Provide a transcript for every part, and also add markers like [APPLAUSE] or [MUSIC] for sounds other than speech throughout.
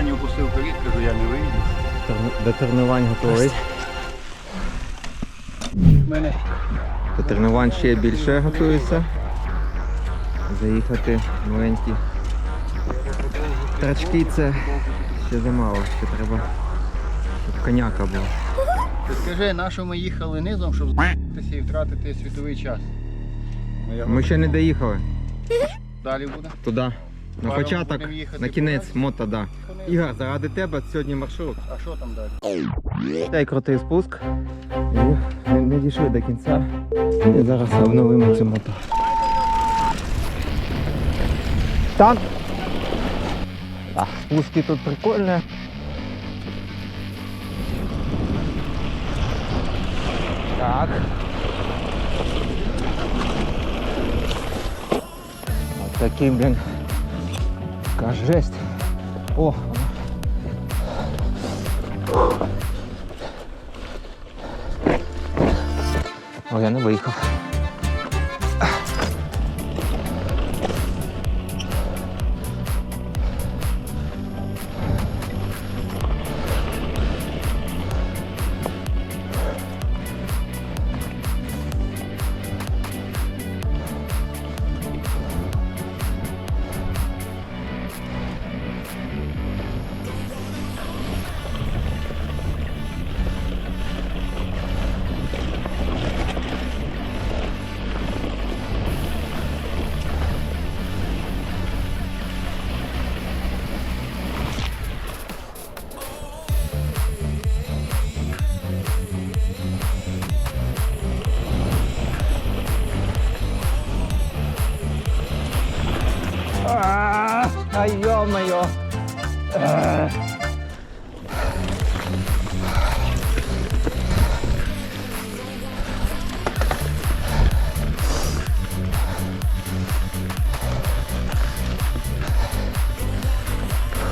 Останню пустив вперед, кажу, я не вийду. До тренувань готовий. Мене До тренувань ще більше готується. Заїхати маленькі трачки це ще замало, ще треба, щоб коняка була. ти скажи, на що ми їхали низом, щоб з**тися і втратити світовий час. Ну, Ми ще не доїхали Далі буде. туди. На Паром початок, будемо їхати на кінець мото, да. Ігор, заради тебе сьогодні маршрут. А що там далі? Дай крутий спуск. І не, не дійшли до кінця. І зараз обновимо цю мото. Так. А, спуски тут прикольні. Так. Ось такий, блін. Така жесть. О, О, я не виїхав. А, ё-моё.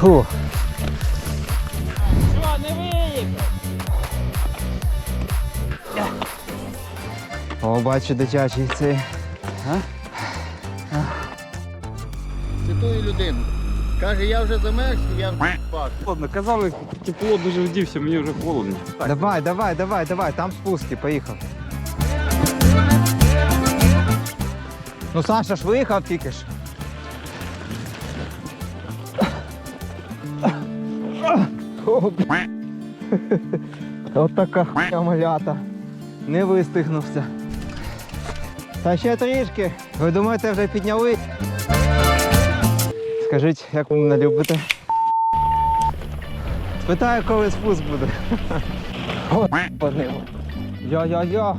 Фу. Що, не виїхав? О, бачу дитячий цей. Цитую людину. Каже, я вже замерз, і я вже спав. Ладно, казали, тепло дуже вдівся, мені вже холодно. Так, Давай, давай, давай, давай, там спуски, поїхав. Ну, Саша ж виїхав тільки ж. О. От така хуйня малята. Не вистигнувся. Та ще трішки. Ви думаєте, вже підняли? Скажіть, як ви мене любите? Спитаю, коли спуск буде. Нему. Йо-йо-йо.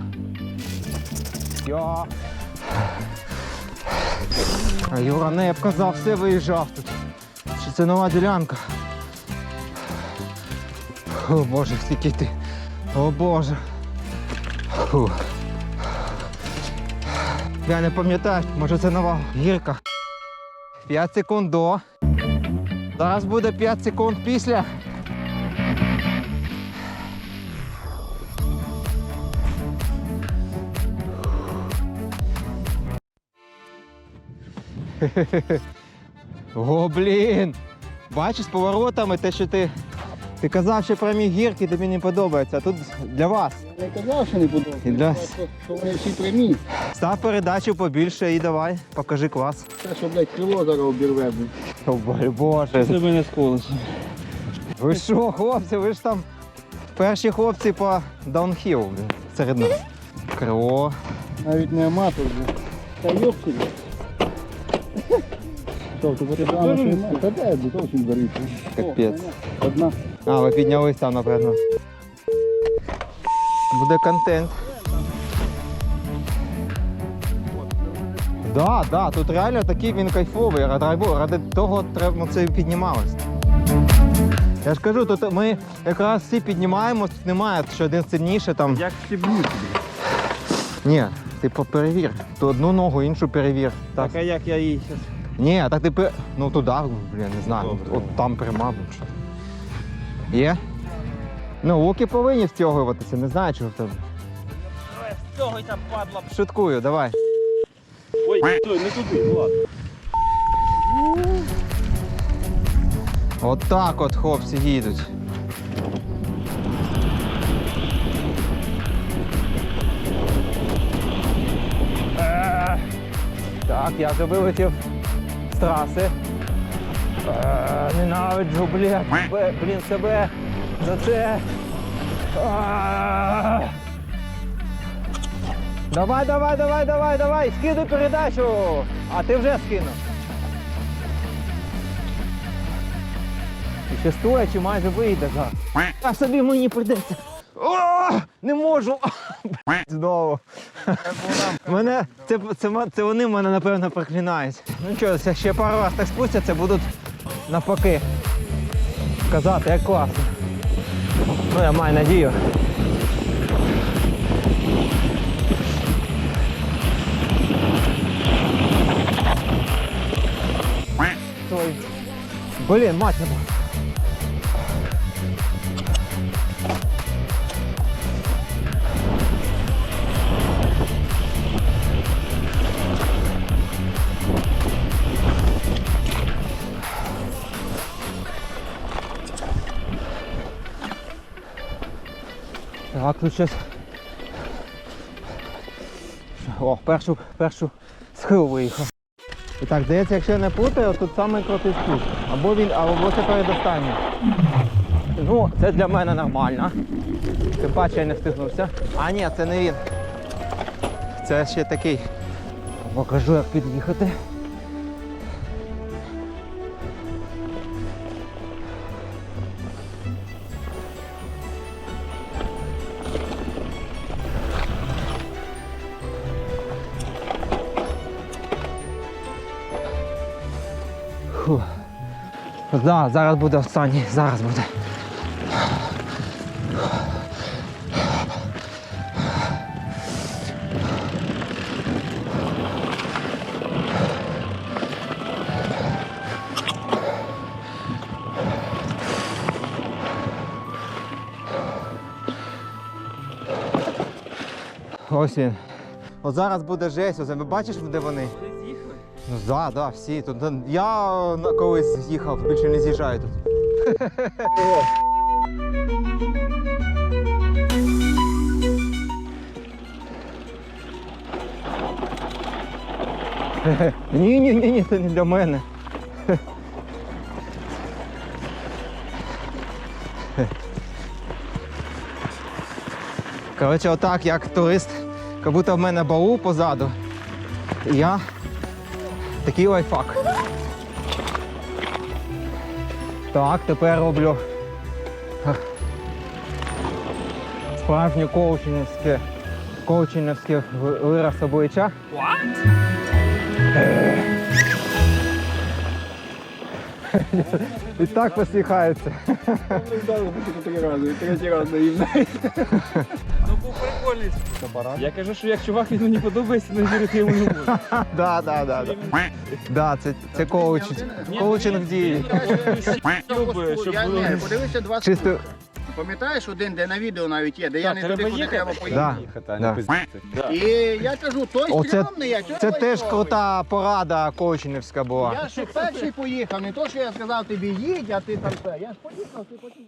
А Юра не б казав, все виїжджав тут. Чи це нова ділянка? О Боже, скільки ти. О Боже. Фу. Я не пам'ятаю, може це нова гірка. 5 секунд до. Зараз буде 5 секунд після. [LAUGHS] О, блін! Бачиш, з поворотами те, що ти. Ти казав, що прямі гірки тобі не подобається, а тут для вас. Я не казав, що не подобається. Для- Що вони всі прямі. Став передачу побільше і давай, покажи клас. Те, що, блядь, крило зараз обірве. О, боже, боже. це мене сколося. Ви що, хлопці, ви ж там перші хлопці по даунхіл блін, серед нас. Крило. Навіть не аматор. блін. Та йопсі. Що, ти рано, що немає? Та де, зовсім горить. Капець. Одна. А, ви піднялись там, напевно. Буде контент. Да, да, тут реально такий він кайфовий. Ради, ради того треба це і піднімалось. Я ж кажу, тут ми якраз всі піднімаємось, тут немає, що один сильніше там. Як стібню тобі? Ні, ти по- перевір. То одну ногу, іншу перевір. Так, а як я її зараз? Ні, так ти пе... Ну туди, блін, не знаю. Добре. От там пряма. блін, що. Є? Ну, луки повинні втягуватися, не знаю, чого в тебе. Цього там падла. Шуткую, давай. Ой, стой, не туди, ну ладно. От так от хлопці їдуть. Е, Так, я вже вилетів з траси. Е, Ненавиджу, блядь, блін, себе за це. Е. Давай, давай, давай, давай, давай, скидуй передачу. А ти вже скинув. Ще стоячи майже вийде зараз. А собі мені прийдеться. О, не можу. [LAUGHS] Знову. [LAUGHS] Мене, це, це, це вони мене напевно проклинають. Ну що, ще пару раз так спустяться, будуть навпаки. Казати, як класно. Ну, я маю надію. Блін, мать не Так, тут щось. О, першу, першу схил виїхав. І так, здається, якщо я не плутаю, тут саме крутий спуск. Або він, або це передостанній. Ну, це для мене нормально. Тим паче я не встигнувся. А ні, це не він. Це ще такий. Покажу, як під'їхати. Фу. Да, зараз буде останній, зараз буде. Ось він. От зараз буде жесть, ось ви бачиш, де вони? Ну да, да, всі. Тут я е, колись з'їхав, більше не з'їжджаю тут. [LAUGHS] Ні, ні, це не для мене. [LAUGHS] Коротше, отак, як турист, як будто в мене баул позаду. Я такий лайфхак. Так, тепер роблю е, справжнє коучинівське, коучинівське вираз обличчя. І так посміхається. Третій раз. Ну був прикольний. Я кажу, що як чувак він мені подобається, не вірити йому не можу. Да, да, да, да. Да, це, це коучинг. Коучинг дії. Не, не- подивися два Чисто. Пам'ятаєш один, де на відео навіть є, де я не туди, куди треба Да. Їхати, а Да. не пиздити. Да. І я кажу, той Оце- стрьомний, а чого Це теж крута порада коучинівська була. Я ж перший поїхав, не то, що я сказав тобі їдь, а ти там все. Я ж поїхав, ти потім.